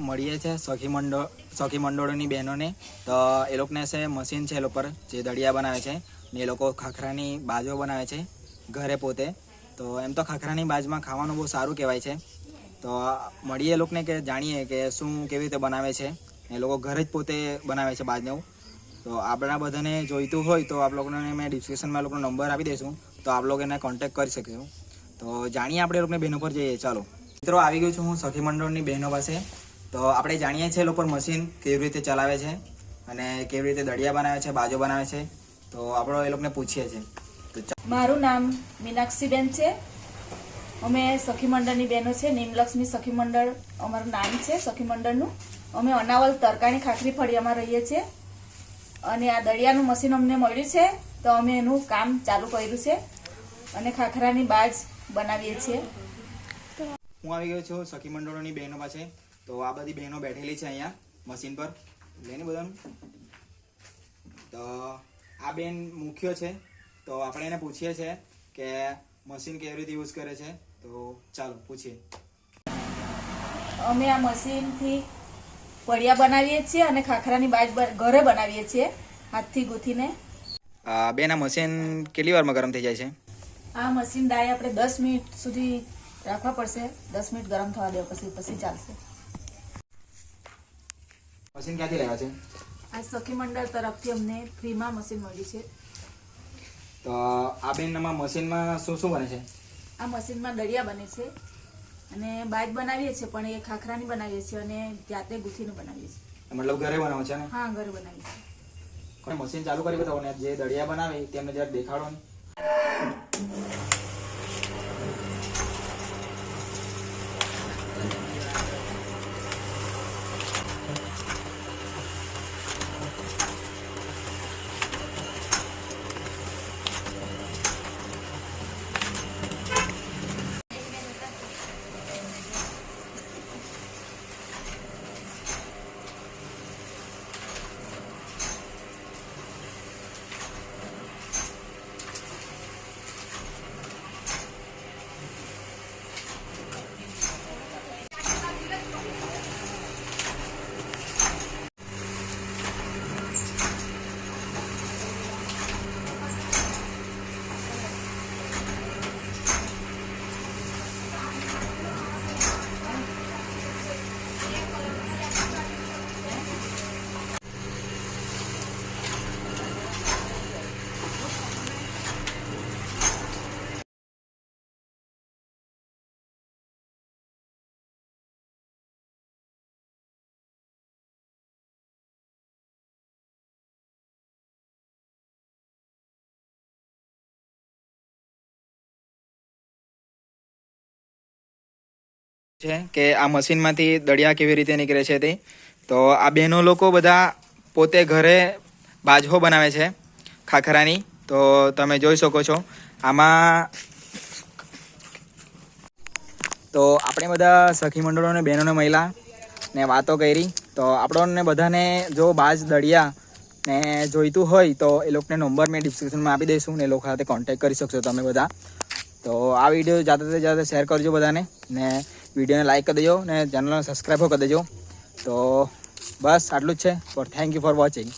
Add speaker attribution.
Speaker 1: મળીએ છીએ સખી મંડળ સખી મંડળોની બહેનોને. તો એ લોકોને છે મશીન છે એ લોકો પર, જે દળિયા બનાવે છે ને એ લોકો ખાખરાની બાજો બનાવે છે ઘરે પોતે. તો એમ તો ખાખરાની બાજમાં ખાવાનું બહુ સારું કહેવાય છે. તો મળીએ એ લોકોને કે જાણીએ કે શું કેવી રીતે બનાવે છે. એ લોકો ઘરે જ પોતે બનાવે છે બાજને તો આપણા બધાને જોઈતું હોય તો આપ લોકોને મેં ડિસ્ક્રિપ્શનમાં લોકોનો નંબર આપી દઈશું. તો આપ લોકો એને કોન્ટેક્ટ કરી શકીશું. તો જાણીએ આપણે એ લોકોને બહેનો પર જઈએ. ચાલો. મિત્રો, આવી ગયું છું હું સખી મંડળની બહેનો પાસે. તો આપણે જાણીએ છીએ લોકો મશીન કેવી રીતે ચલાવે છે અને કેવી રીતે દળિયા બનાવે છે બાજો બનાવે છે. તો આપણે એ લોકોને પૂછીએ છીએ.
Speaker 2: મારું નામ મીનાક્ષીબેન છે. અમે સખી મંડળની બહેનો છે. નીમલક્ષ્મી સખી મંડળ અમારું નામ છે સખી મંડળનું. અમે અનાવલ તરકાણી ખાખરી ફળિયામાં રહીએ છીએ. અને આ દળિયાનું મશીન અમને મળ્યું છે તો અમે એનું કામ ચાલુ કર્યું છે અને ખાખરાની બાજ બનાવીએ છીએ.
Speaker 1: હું આવી ગયો છું સખી મંડળોની બહેનો પાસે. તો આ બધી બહેનો બેઠેલી છે અહીંયા મશીન પર. લઈને બધાનું. તો આ બેન મુખ્ય છે. તો આપણે એને પૂછીએ છીએ કે મશીન કેવી રીતે યુઝ કરે છે. તો ચાલો પૂછીએ.
Speaker 2: અમે આ મશીનથી પડિયા બનાવીએ છીએ અને ખાખરાની બાજ ઘરે બનાવીએ છીએ હાથથી ગૂંથીને.
Speaker 1: આ બેન આ મશીન કેટલી વારમાં ગરમ થઈ જાય છે?
Speaker 2: આ મશીન ડાય આપણે દસ મિનિટ સુધી રાખવા પડશે. દસ મિનિટ ગરમ થવા દેવા પછી પછી ચાલશે.
Speaker 1: મશીન ક્યાંથી લેવા છે?
Speaker 2: આ સખી મંડળ તરફથી અમને ફ્રીમાં મશીન મળી છે.
Speaker 1: તો આ બેનમાં મશીનમાં શું શું બને છે?
Speaker 2: આ મશીનમાં દળિયા બને છે અને બાજ બનાવીએ છીએ પણ એ ખાખરાની બનાવીએ છીએ અને જાતે ગુથીનું બનાવીએ છીએ.
Speaker 1: મતલબ ઘરે બનાવો છે ને?
Speaker 2: હા ઘરે બનાવીએ છીએ.
Speaker 1: મશીન ચાલુ કરી બતાવો ને જે દળિયા બનાવે તેમને જરાક દેખાડો ને. છે કે આ મશીનમાંથી દળિયા કેવી રીતે નીકળે છે તે. તો આ બહેનો લોકો બધા પોતે ઘરે બાજહો બનાવે છે ખાખરાની. તો તમે જોઈ શકો છો. આમાં તો આપણે બધા સખી મંડળોને બહેનોને મહિલા ને વાતો કરી. તો આપણને બધાને જો બાજ દળિયા ને જોઈતું હોય તો એ લોકોને નંબર મેં ડિસ્ક્રિપ્શનમાં આપી દઈશું ને એ લોકો સાથે કોન્ટેક્ટ કરી શકશો તમે બધા. તો આ વીડિયો જાતે જાતે શેર કરજો બધાને ને વિડીયોને લાઈક કરી દેજો ને ચેનલને સબસ્ક્રાઈબ કરી દેજો. તો બસ આટલું જ છે. For thank you for watching